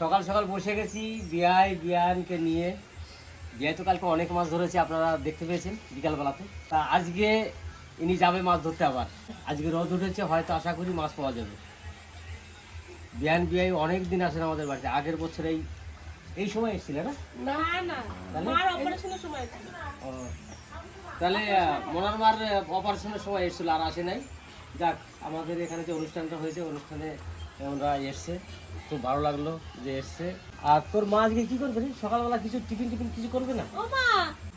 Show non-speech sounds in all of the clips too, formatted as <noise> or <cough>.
সকাল সকাল বসে গেছি বিয়ায় বিয়ানকে নিয়ে। বিয়াই তো কালকে অনেক মাছ ধরেছে আপনারা দেখতে পেয়েছেন বিকালবেলাতে। তা আজকে ইনি যাবে মাছ ধরতে আবার। আজকে রোদ উঠেছে হয়তো আশা করি মাছ পাওয়া যাবে। বিয়ান বিয়াই অনেক দিন আসেন আমাদের বাড়িতে। আগের বছর এই এই সময় এসেছিলেন না? তাহলে? মনার মার অপারেশনের সময় এসেছিল আর আসে নাই। যাক আমাদের এখানে যে অনুষ্ঠানটা হয়েছে অনুষ্ঠানে ওরা এসছে খুব ভালো লাগল যে এসছে। আর তোর মা আজকে কি করবে? সকালবেলা কিছু টিফিন টিফিন কিছু করবে না? ও মা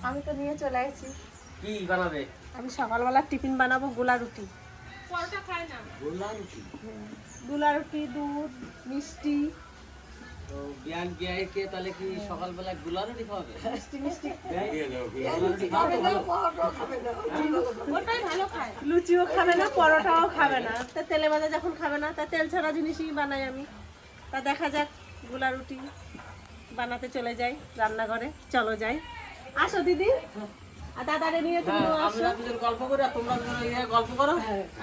আমি তো নিয়ে চলে এসেছি কি বানাবে? আমি সকালবেলা টিফিন বানাবো গোলা রুটি। পরোটা খাই না। গোলা রুটি? গোলা রুটি দুধ মিষ্টি। তো বিয়ান বিয়াইকে তাহলে কি সকালবেলা গোলা রুটি খাওয়াবে? মিষ্টি মিষ্টি। ভালো ওটাই ভালো খায়। লুচিও খাবে না পরোটাও খাবে না। তা তেলে ভাজা যখন খাবে না তা তেল ছাড়া জিনিসই বানাই আমি। তা দেখা যাক গোলা রুটি বানাতে চলে যাই রান্নাঘরে। চলো যাই। আসো দিদি। আর দাদারে নিয়ে তুমি হ্যাঁ, আসো। গল্প করি তোমরা গল্প করো।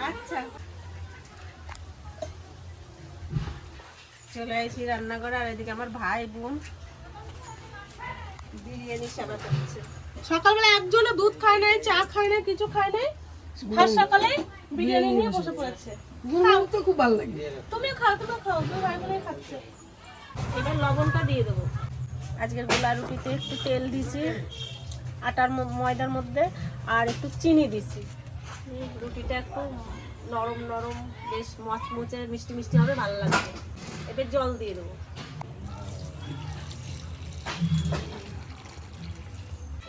আচ্ছা। চলে আসি রান্নাঘরে আর এদিকে আমার ভাই বোন বিরিয়ানি সেবা করছে। সকালবেলা একজনও দুধ খায় নাই চা খায় না কিছু খায় নাই। ফার্স্ট সকালে বিরিয়ানি নিয়ে বসে পড়েছে। খাও। তো খুব ভালো লাগে। তুমিও খাও তুমিও খাও দুই ভাই বোনে খাচ্ছে। এবার লবণটা দিয়ে দেবো। আজকের গোলা রুটিতে একটু তেল দিছি আটার ময়দার মধ্যে আর একটু চিনি দিছি। রুটিটা একটু নরম নরম বেশ মচমচে মিষ্টি মিষ্টি হবে ভালো লাগবে। এবার জল দিয়ে দেবো।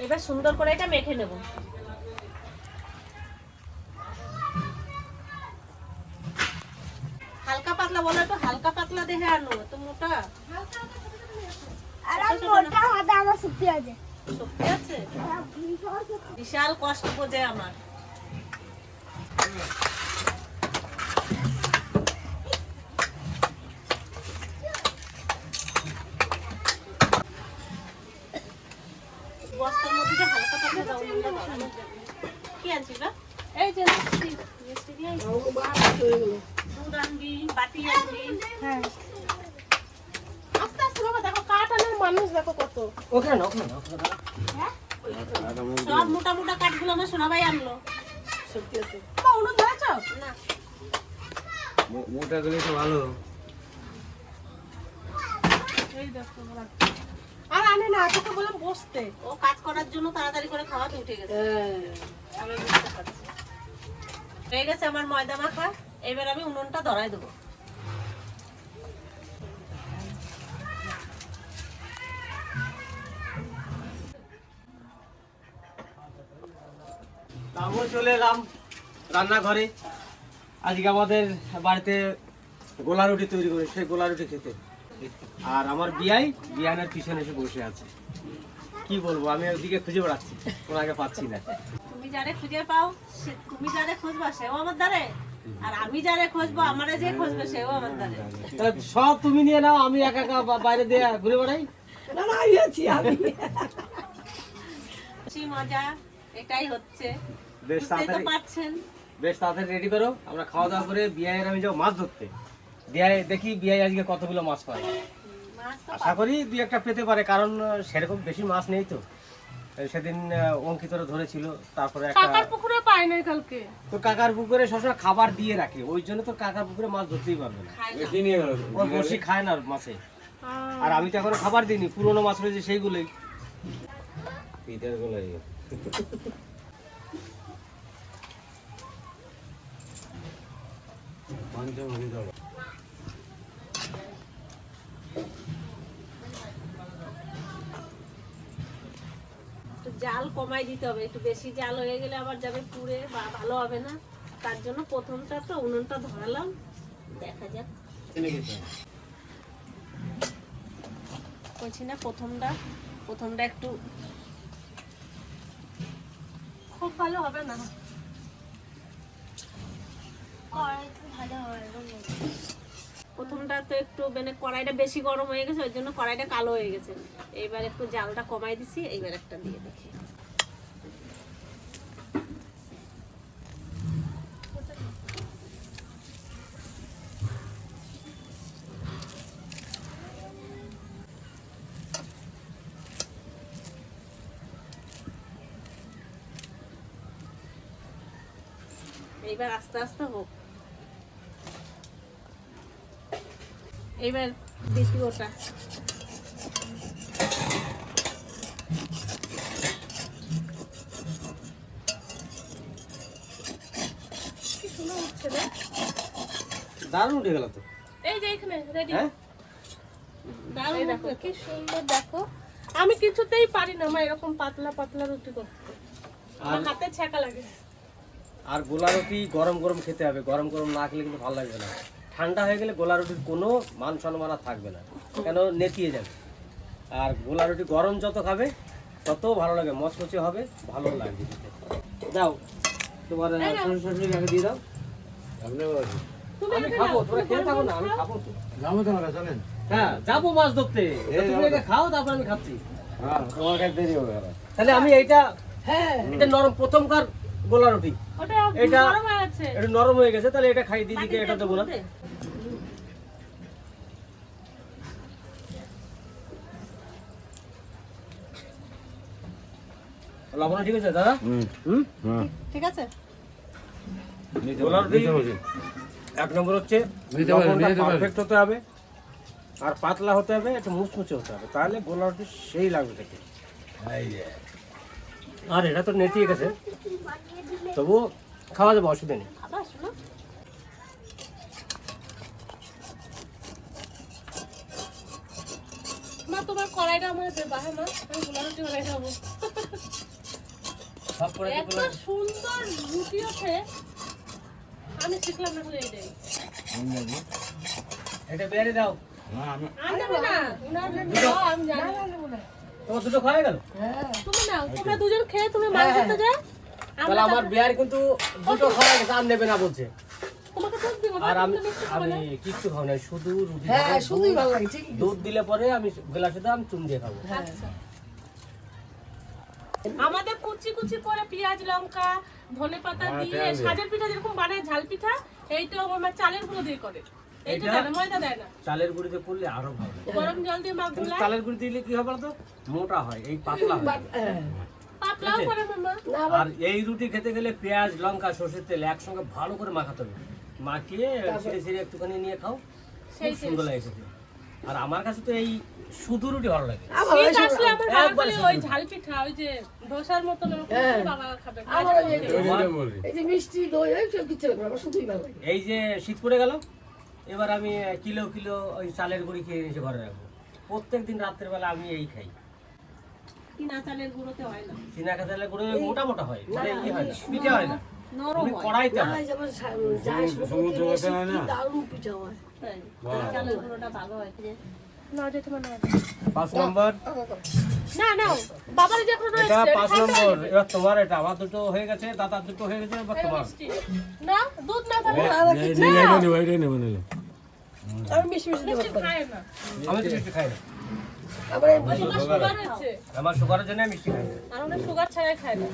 এবার সুন্দর করে এটা মেখে নেব। হালকা পাতলা বলো একটু হালকা পাতলা দেখে আনো তো মোটা। শক্তি বিশাল কষ্ট বোঝে আমার বস্তার মধ্যে যে হালকা পাতলা চাউমিনটা দাও। কি আনছিস বা এই যে দুধ আনবি বাটি আনবি। হ্যাঁ। আস্তে আস্তে বাবা দেখো কাঠ মানুষ দেখো কত। ওখানে ওখানে ওখানে। না। সব মোটা মোটা কাঠগুলো আমার সোনা ভাই আনলো। সত্যি আছে। উনুন ধরেছ? না। মোটা গেলে তো ভালো। এই দেখো আনে না তোকে বললাম বসতে। ও কাজ করার জন্য তাড়াতাড়ি করে খাওয়াতে উঠে গেছে। আমি বুঝতে পারছি। হয়ে গেছে আমার ময়দা মাখা এবার আমি উনুনটা ধরাই দেবো। আমিও চলে এলাম রান্নাঘরে। আজকে আমাদের বাড়িতে গোলা রুটি তৈরি করে সেই গোলা রুটি খেতে। আর আমার বিয়াই বিয়ানের পিছনে এসে বসে আছে। কি বলব আমি ওদিকে খুঁজে বেড়াচ্ছি ওনাকে পাচ্ছি না। তুমি যারে খুঁজে পাও তুমি যারে খুঁজবা সেও আমার দ্বারে। আর আমি যারে খুঁজবো আমারে যে খুঁজবে সেও আমার দ্বারে। তাহলে সব তুমি নিয়ে নাও আমি একা একা বাইরে দিয়ে ঘুরে বেড়াই। খুশি মজা এটাই হচ্ছে। বেশ তাড়াতাড়ি পারছেন। বেশ তাড়াতাড়ি রেডি করো আমরা খাওয়া দাওয়া করে বিয়াইয়ের আমি যাব মাছ ধরতে। বিয়াই দেখি বিয়াই আজকে কতগুলো মাছ পায়। আশা করি দুই একটা পেতে পারে কারণ সেরকম বেশি মাছ নেই তো। সেদিন অঙ্কিতরা ধরেছিল তারপরে একটা কাকার পুকুরে পাই নাই কালকে। তো কাকার পুকুরে সবসময় খাবার দিয়ে রাখে ওই জন্য তো কাকার পুকুরে মাছ ধরতেই পারবে না। বসি খায় না মাছে। আর আমি তো এখনও খাবার দিইনি পুরোনো মাছ রয়েছে সেইগুলোই। একটু জাল কমাই দিতে হবে। একটু বেশি জাল হয়ে গেলে আবার যাবে পুড়ে বা ভালো হবে না। তার জন্য প্রথমটা তো উনুনটা ধরালাম। দেখা যাক। বলছি না প্রথমটা প্রথমটা একটু খুব ভালো হবে না। প্রথমটা তো একটু মানে কড়াইটা বেশি গরম হয়ে গেছে, ওই জন্য কড়াইটা কালো হয়ে গেছে। এইবার একটু জালটা কমাই দিছি, এইবার একটা দিয়ে দেখি। এইবার আস্তে আস্তে হোক। এইবার বেশি ওটা। দারুণ উঠে গেল তো। এই যে এখানে রেডি হ্যাঁ? দারুণ দেখো। কি সুন্দর দেখো। আমি কিছুতেই পারি না আমার এরকম পাতলা পাতলা রুটি করতে। আমার আর হাতে ছ্যাঁকা লাগে। আর গোলা রুটি গরম গরম খেতে হবে। গরম গরম না খেলে কিন্তু ভালো লাগবে না। ঠান্ডা হয়ে গেলে গোলা রুটির কোনো মান সম্মান আর থাকবে না কেন নেতিয়ে যাবে। আর গোলা রুটি গরম যত খাবে তত ভালো লাগে মচমচে হবে ভালো লাগবে। দাও তোমার আহ, শ্বশুর শাশুড়ি আগে দিয়ে দাও। আমি খাব খেয়ে থাকো না আমি খাব তো। যাব তোমার চলেন। হ্যাঁ যাব মাছ ধরতে। তুমি আগে খাও তারপর আমি খাচ্ছি। হ্যাঁ তোমার কাছে দেরি হবে তাহলে আমি এইটা এটা নরম প্রথমকার গোলা রুটি এটা- নরম হয়ে আছে এটা নরম হয়ে গেছে তাহলে এটা খাই দিদিকে এটা দেবো না লবণ ঠিক আছে দাদা? হুম। হুম? হ্যাঁ। ঠিক আছে। রুটি- এক নম্বর হচ্ছে। পারফেক্ট হতে হবে আর পাতলা হতে হবে একটু মুচমুচে হতে হবে। তাহলে গোলা রুটি সেই লাগবে খেতে। আর এটা তো নেতিয়ে গেছে। তবুও খাওয়া যাবে অসুবিধা নেই। আবার শোনো। মা তোমার কড়াইটা আমার দেবা হ্যাঁ মা আমি গোলা রুটি বানাই খাব। এত সুন্দর রুটি ওঠে আমি শিখলাম না এটাই। এটা বেড়ে দাও। না, আমি আমি নেব না উনার দাও, আমি জানি। তোমার দুটো খাওয়া গেল? তুমি নাও তোমরা দুজন খেয়ে তুমি মাছ ধরতে যাও তাহলে আমার বিয়ার কিন্তু দুটো খাওয়া গেছে আর নেবে না বলছে। আর আমি আমি কিচ্ছু খাব না শুধু রুটি হ্যাঁ শুধুই ভালো লাগে ঠিক দুধ দিলে পরে আমি গ্লাসে দাও আমি চুন দিয়ে খাব। আচ্ছা। আমাদের কুচি কুচি করে পেঁয়াজ লঙ্কা ধনে পাতা হ্যাঁ, দিয়ে সাজের পিঠা যেরকম বানায় ঝাল পিঠা এইটাও আমার চালের গুঁড়ো দিয়ে করে। এইটা এটা? দেয় ময়দা দেয় না। চালের গুঁড়িতে করলে আরও ভালো। গরম জল দিয়ে চালের গুঁড়ি দিলে কি হবে বলতো? মোটা হয় এই পাতলা হয়। আর এই রুটি খেতে গেলে পেঁয়াজ লঙ্কা সর্ষের তেল একসঙ্গে ভালো করে মাখাতে হবে। মাখিয়ে ছিঁড়ে ছিঁড়ে একটুখানি নিয়ে খাও। খুব সুন্দর লাগে খেতে। আর আমার কাছে তো এই শুধু রুটি ভালো লাগে। ওই ঝাল পিঠা ওই যে ধোসার। এই যে মিষ্টি দই এইসব কিচ্ছু লাগবে না, আমার শুধুই ভালো লাগে। এই যে শীত পড়ে গেল এবার আমি কিলো কিলো ওই চালের গুঁড়ি খেয়ে এসে ঘরে রাখব। প্রত্যেক দিন রাত্রের বেলা আমি এই খাই। কিনা চালের গুঁড়োতে হয় না চিনা চালের গুঁড়ি মোটা মোটা হয় মানে হয় না পিঠে হয় না তুমি কড়াইতে হয় সমুদ্র- হয় কি না? দারুণ পিঠা হয় চালের গুঁড়োটা ভালো হয় না যেতে মানে পাঁচ নম্বর না না বাবার যে এখন এটা রয়েছে নম্বর এবার তোমার এটা আমার দুটো হয়ে গেছে দাদার দুটো হয়ে গেছে এবার তোমার না দুধ না তাহলে। আমি মিষ্টি মিষ্টি দেবো না আমি তো মিষ্টি খাই না আমার সুগারের জন্য মিষ্টি খাই। না সুগার ছাড়াই খায় না।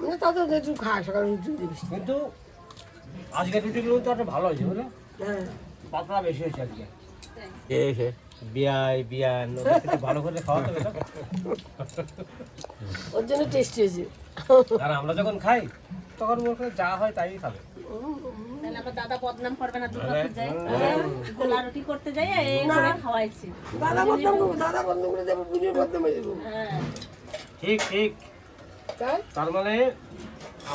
মানে তাদের তো একটু খায় সকালে রুটি দিয়ে মিষ্টি। কিন্তু আজকে রুটিগুলো তো একটা ভালো হয়েছে বুঝলে? হ্যাঁ। পাতলা বেশি হয়েছে আজকে? বিয়াই বিয়ান ভালো করে খাওয়াতে হবে ওর জন্য টেস্টি হয়েছে। আর আমরা যখন খাই তখন মনে করে যা হয় তাই খাবে। তাহলে দাদা বদনাম করবে না গোলা রুটি করতে যাই এই করে খাওয়াইছি। দাদা বদনাম করব দাদা বদনাম করে দেবো বুঝিয়ে বদনাম হয়ে। যাব ঠিক ঠিক। তাই? তার মানে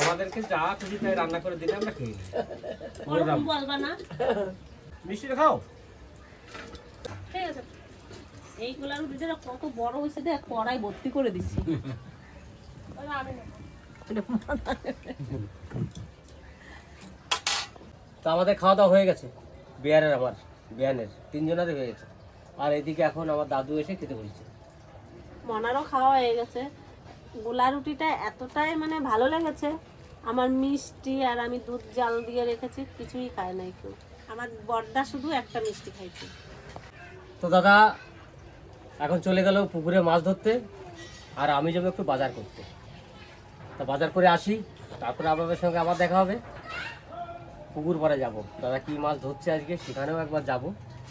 আমাদেরকে যা খুশি তাই রান্না করে দিলে আমরা খেয়ে নিই বলবা না। মিষ্টিটা খাও। ঠিক আছে। এই গোলা রুটিটা কত বড় হয়েছে দেখ কড়াই ভর্তি করে দিচ্ছি <laughs> আমি না তো আমাদের খাওয়া দাওয়া হয়ে গেছে বিয়ারের আমার বিয়ানের তিনজনেরই হয়ে গেছে। আর এদিকে এখন আমার দাদু এসে খেতে বলছে মনারও খাওয়া হয়ে গেছে। গোলা রুটিটা এতটাই মানে ভালো লেগেছে আমার মিষ্টি আর আমি দুধ জাল দিয়ে রেখেছি কিছুই খায় নাই কেউ। আমার বড়দা শুধু একটা মিষ্টি খাইছে। তো দাদা এখন চলে গেল পুকুরে মাছ ধরতে আর আমি যাব একটু বাজার করতে। তা বাজার করে আসি তারপরে আপনাদের সঙ্গে আবার দেখা হবে। পুকুর পাড়ে যাব। দাদা কি মাছ ধরছে আজকে সেখানেও একবার যাব।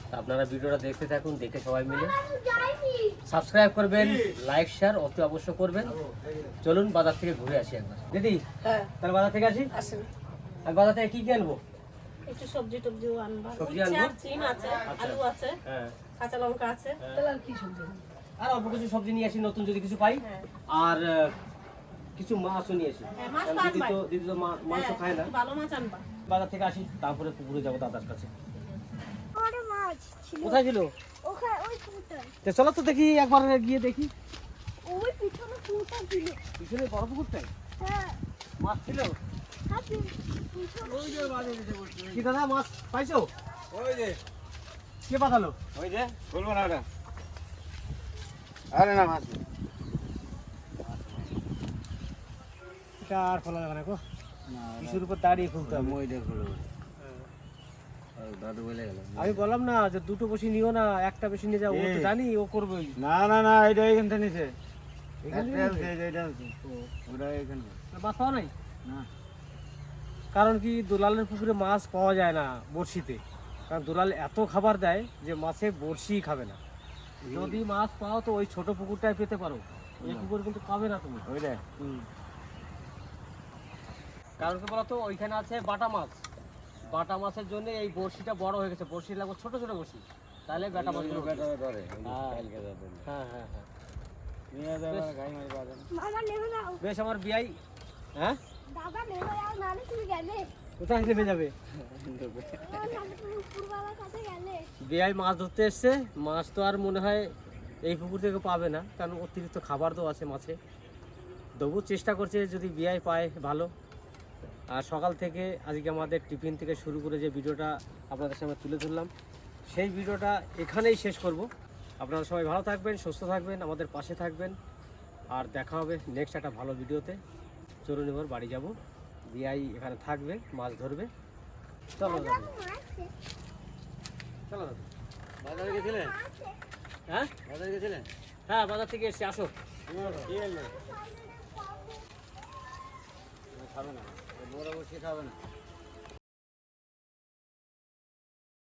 তা আপনারা ভিডিওটা দেখতে থাকুন দেখে সবাই মিলে। সাবস্ক্রাইব করবেন লাইক শেয়ার অতি অবশ্য করবেন। চলুন বাজার থেকে ঘুরে আসি একবার। দিদি হ্যাঁ। তাহলে বাজার থেকে আসি? আর বাজার থেকে কি কি আনব? একটু সবজি টবজিও আনবা। সবজি আনব? আর চিন আছে আলু আছে হ্যাঁ। কাঁচা লঙ্কা আছে। তাহলে আর কি সবজি? আর অল্প কিছু সবজি নিয়ে আসি নতুন যদি কিছু পাই। হ্যাঁ। আর কিছু মাছও নিয়ে আসি। হ্যাঁ, মাছ দিদি তো দিদি তো মাংস হ্যাঁ, খায় না। ভালো মাছ আনবা। বাজার থেকে আসি তারপরে পুকুরে যাব দাদার কাছে। মাছ কোথায় ছিল? চলো তো দেখি একবার গিয়ে দেখি। ওই পিছনে পুকুরটা ছিল। পিছনে বড় পুকুরটাই হ্যাঁ। মাছ ছিল? হ্যাঁ কি দাদা মাছ পাইছো? ওই যে। কে পাঠালো? ওই যে বলব না ওটা। আরে না মাছ এটা আর খোলা যাবে না গো। কিছুর উপর দাঁড়িয়ে খুলতে হবে? মই দেখো দাদু বলে গেল আমি বললাম না যে দুটো বেশি নিও না একটা বেশি নিয়ে যাও ও তো জানি ও করবে। না না না এটা এইখান নিছে। মাছ পাওয়া নাই? না। কারণ কি দুলালের পুকুরে মাছ পাওয়া যায় না বড়শিতে। কারণ দুলাল এত খাবার দেয় যে মাছে বড়শি খাবে না। যদি মাছ পাও তো ওই ছোট পুকুরটায় পেতে পারো। এই পুকুর কিন্তু পাবে না তুমি। ওইটা কারণ কি বলতো ওইখানে আছে বাটা মাছ। বাটা মাছের জন্য এই বড়শিটা বড় হয়ে গেছে। বড়শি লাগবে ছোট ছোট বড়শি। তাহলে বাটা মাছ ধরে হ্যাঁ। হ্যাঁ হ্যাঁ হ্যাঁ। নিয়ে যাবে গাই মারি বাজান মামা নেমে যাও। বেশ আমার বিয়াই। হ্যাঁ? কোথায় নেমে যাবে? বিয়াই মাছ ধরতে এসছে। মাছ তো আর মনে হয় এই পুকুর থেকে পাবে না। কারণ অতিরিক্ত খাবার তো আছে মাছে। তবু চেষ্টা করছে যদি বিয়াই পায় ভালো। আর সকাল থেকে আজকে আমাদের টিফিন থেকে শুরু করে যে ভিডিওটা আপনাদের সামনে তুলে ধরলাম সেই ভিডিওটা এখানেই শেষ করব। আপনারা সবাই ভালো থাকবেন সুস্থ থাকবেন আমাদের পাশে থাকবেন। আর দেখা হবে নেক্সট একটা ভালো ভিডিওতে। চলুন এবার বাড়ি যাব। বিয়াই এখানে থাকবে মাছ ধরবে। চলো দাদা। চলো দাদা। বাজারে গেছিলেন হ্যাঁ? বাজারে গেছিলেন হ্যাঁ বাজার থেকে এসছি আসো। খাবে না। বড় বসে খাবে না।